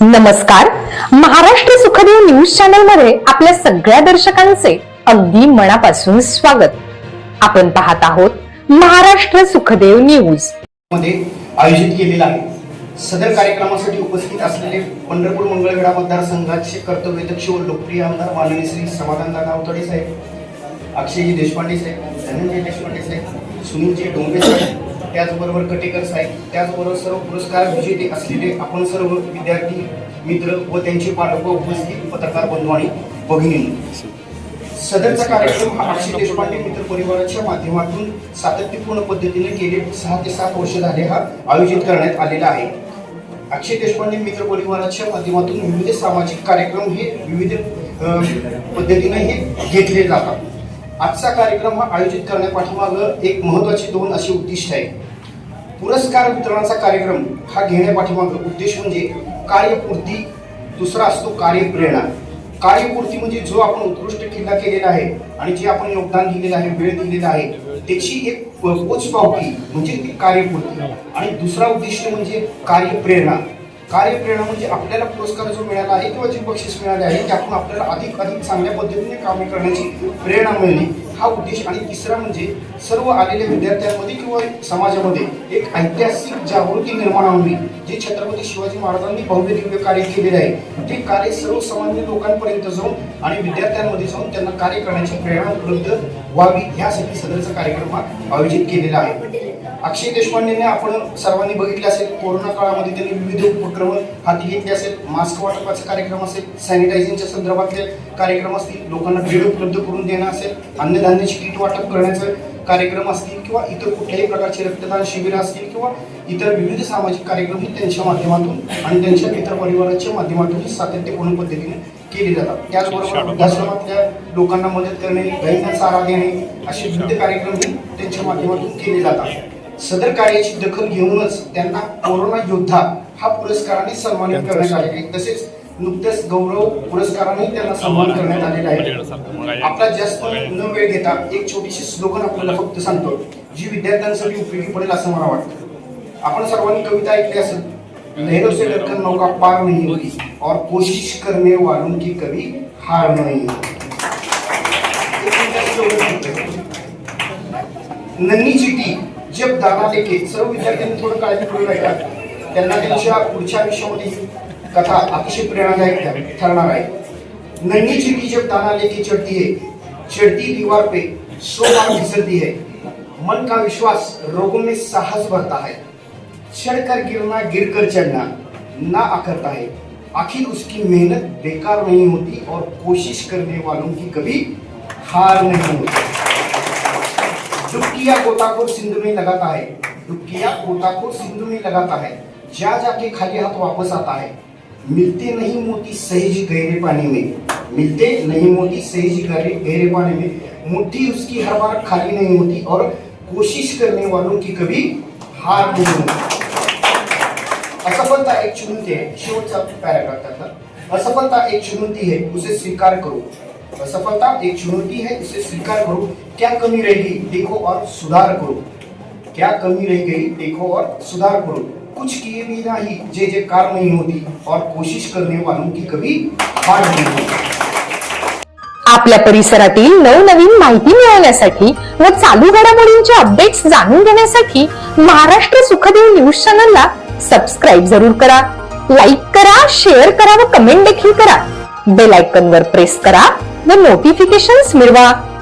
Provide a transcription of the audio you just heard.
नमस्कार. महाराष्ट्र सुखदेव न्यूज चॅनलमध्ये आपल्या सगळ्या दर्शकांचे अगदी मनापासून स्वागत. आपण पाहत आहोत महाराष्ट्र सुखदेव न्यूज. मध्ये आयोजित केलेला आहे. सदर कार्यक्रमासाठी उपस्थित असलेले पंढरपूर मंगळवेढा मतदारसंघाचे कर्तव्यदक्ष व लोकप्रिय आमदार माननीय श्री समाधानदा गावतडे साहेब अक्षयजी देशपांडे साहेब धनंजय देशपांडे साहेब सुनीलजी डोंगे साहेब त्याचबरोबर कटेकर साहेब त्याचबरोबर सर्व पुरस्कार विजेते असलेले आपण सर्व विद्यार्थी मित्र व त्यांचे पालक व उपस्थित पत्रकार बंधू आणि भगिनी. सदरचा कार्यक्रम हा अक्षय देशपांडे मित्र परिवाराच्या माध्यमातून सातत्यपूर्ण पद्धतीने गेले सहा ते सात वर्ष झाले हा आयोजित करण्यात आलेला आहे. अक्षय देशपांडे मित्र परिवाराच्या माध्यमातून विविध सामाजिक कार्यक्रम हे विविध पद्धतीने हे घेतले जातात. आजचा कार्यक्रम हा आयोजित करण्यापाठीमागं एक महत्वाची दोन अशी उद्दिष्ट आहे पुरस्कार वितरणाचा कार्यक्रम हा घेण्यापाठीमागं उद्देश म्हणजे कार्यपूर्ती दुसरा असतो कार्यप्रेरणा. कार्यपूर्ती म्हणजे जो आपण उत्कृष्ट किल्ला केलेला आहे आणि जे आपण योगदान दिलेलं आहे वेळ दिलेला आहे त्याची एक पोचपावती म्हणजे ती कार्यपूर्ती. आणि दुसरा उद्दिष्ट म्हणजे कार्यप्रेरणा. कार्यप्रेरणा म्हणजे आपल्याला पुरस्कार जो मिळाला आहे किंवा जे बक्षीस मिळाले आहे त्यातून आपल्याला अधिक अधिक चांगल्या पद्धतीने कामे करण्याची प्रेरणा मिळणे हा उद्देश. आणि तिसरा म्हणजे सर्व आलेल्या विद्यार्थ्यांमध्ये किंवा समाजामध्ये एक ऐतिहासिक जागृती निर्माण होणे जे छत्रपती शिवाजी महाराजांनी भव्य दिव्य कार्य केलेले आहे. ते कार्य सर्वसामान्य लोकांपर्यंत जाऊन आणि विद्यार्थ्यांमध्ये जाऊन त्यांना कार्य करण्याची प्रेरणा उपलब्ध व्हावी यासाठी सदरचा कार्यक्रम हा आयोजित केलेला आहे. अक्षय देशपांडेने आपण सर्वांनी बघितले असेल कोरोना काळामध्ये त्यांनी विविध उपक्रम हाती घेतले असेल मास्क वाटपाचा कार्यक्रम असेल सॅनिटायझिंगच्या संदर्भातले कार्यक्रम असतील लोकांना बेड उपलब्ध करून देणं असेल अन्नधान्याची किट वाटप करण्याचं कार्यक्रम असतील किंवा इतर कुठल्याही प्रकारचे रक्तदान शिबिरं असतील किंवा इतर विविध सामाजिक कार्यक्रम हे त्यांच्या माध्यमातून आणि त्यांच्या मित्र परिवाराच्या माध्यमातून सातत्यपूर्ण पद्धतीने केले जातात. त्याचबरोबर वृद्धाश्रमातल्या लोकांना मदत करणे गाईंना चारा देणे असे विविध कार्यक्रम हे त्यांच्या माध्यमातून केले जातात. सदर कार्याची दखल घेऊनच त्यांना कोरोना योद्धा हा पुरस्काराने सन्मानित करण्यात आले आहे. तसेच नुकत्याच गौरव पुरस्काराने त्यांना सन्मान. करण्यात आलेला आहे. आपला जास्त न वेळ घेता एक छोटीशी स्लोगन आपल्याला फक्त सांगतो जी विद्यार्थ्यांसाठी उपयोगी पडेल असं मला वाटतं. आपण सर्वांनी कविता ऐकली असेल. लहरों से डरकर नौका पार नहीं होती. और कोशिश करने वालों की कभी हार नहीं होती. सांगतो. नन्ही चिठी जब दाना लेके सर्व विद्यार्थ्यांनी थोडं काळजीपूर्वक ऐका त्यांना त्यांच्या पुढच्या आयुष्यामध्ये कथा अतिशय प्रेरणादायक ठरणार आहे. नन्ही चिठी जब दाना लेके चढ़ती है, चढ़ती दीवार पे सौ बार फिसलती है. मन का विश्वास रोगों में साहस भरता है. चढ़कर गिरना, गिरकर चढ़ना ना अकरता है. आखिर उसकी मेहनत बेकार नहीं होती और कोशिश करने वालों की कभी हार नहीं होती। डुबकिया गोताखोर सिंधु में लगाता है। डुबकिया गोताखोर सिंधु में लगाता है। जा जाके खाली हाथ वापस आता है। मिलते नहीं मोती सहज गहरे पानी में। मिलते नहीं मोती सहज गहरे गहरे पानी में। मुट्ठी उसकी हर बार खाली नहीं होती और कोशिश करने वालों की कभी हार नहीं होती। असफलता एक चुनौती है। शेवटचा पॅराग्राफ त्यातला असफलता एक चुनौती है। उसे स्वीकार करो। असफलता एक चुनौती है इसे स्वीकार करो। क्या कमी रहेगी देखो और सुधार करो। क्या कमी रह गई? देखो और सुधार करो। कुछ किए बिना ही जे जे कार नहीं होती और कोशिश करने वालों की कभी हार नहीं होती। आपल्या परिसरातील नवनवीन माहिती मिळवण्यासाठी व चालू घडामोडींचे अपडेट्स जाणून घेण्यासाठी महाराष्ट्र सुखदेव न्यूज चॅनलला सबस्क्राईब जरूर करा. लाईक करा शेअर करा व कमेंट देखील करा. बेल आयकॉन वर प्रेस करा. व नोटिफिकेशन्स मिळवा